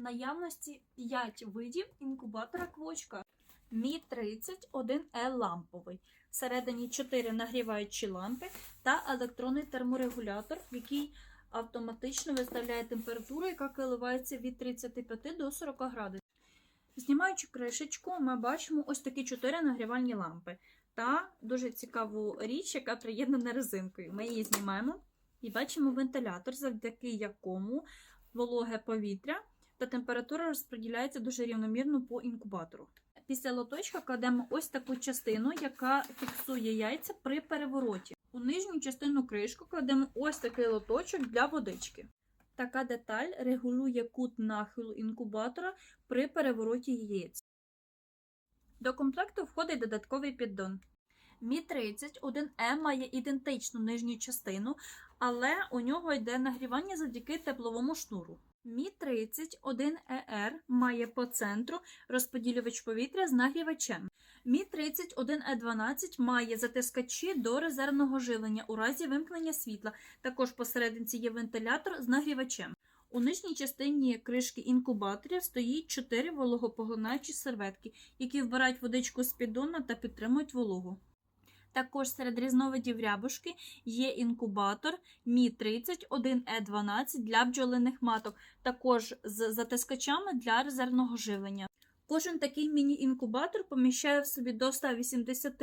Наявності 5 видів інкубатора квочка. Мі 31 е ламповий. Всередині 4 нагріваючі лампи та електронний терморегулятор, який автоматично виставляє температуру, яка коливається від 35 до 40 градусів. Знімаючи кришечку, ми бачимо ось такі 4 нагрівальні лампи та дуже цікаву річ, яка приєднана резинкою. Ми її знімаємо і бачимо вентилятор, завдяки якому вологе повітря та температура розподіляється дуже рівномірно по інкубатору. Після лоточка кладемо ось таку частину, яка фіксує яйця при перевороті. У нижню частину кришку кладемо ось такий лоточок для водички. Така деталь регулює кут нахилу інкубатора при перевороті яєць. До комплекту входить додатковий піддон. Мі 31 е має ідентичну нижню частину, але у нього йде нагрівання завдяки тепловому шнуру. Мі 31 ЕР має по центру розподілювач повітря з нагрівачем. Мі 31 е 12 має затискачі до резервного живлення у разі вимкнення світла. Також посерединці є вентилятор з нагрівачем. У нижній частині кришки інкубаторів стоїть 4 вологопоглинаючі серветки, які вбирають водичку з піддона та підтримують вологу. Також серед різновидів рябушки є інкубатор Мі 31 е 12 для бджолиних маток, також з затискачами для резервного живлення. Кожен такий міні-інкубатор поміщає в собі до 180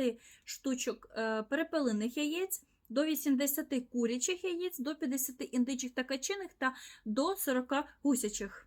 штучок е, перепелиних яєць, до 80 курячих яєць, до 50 індичих та качиних та до 40 гусячих.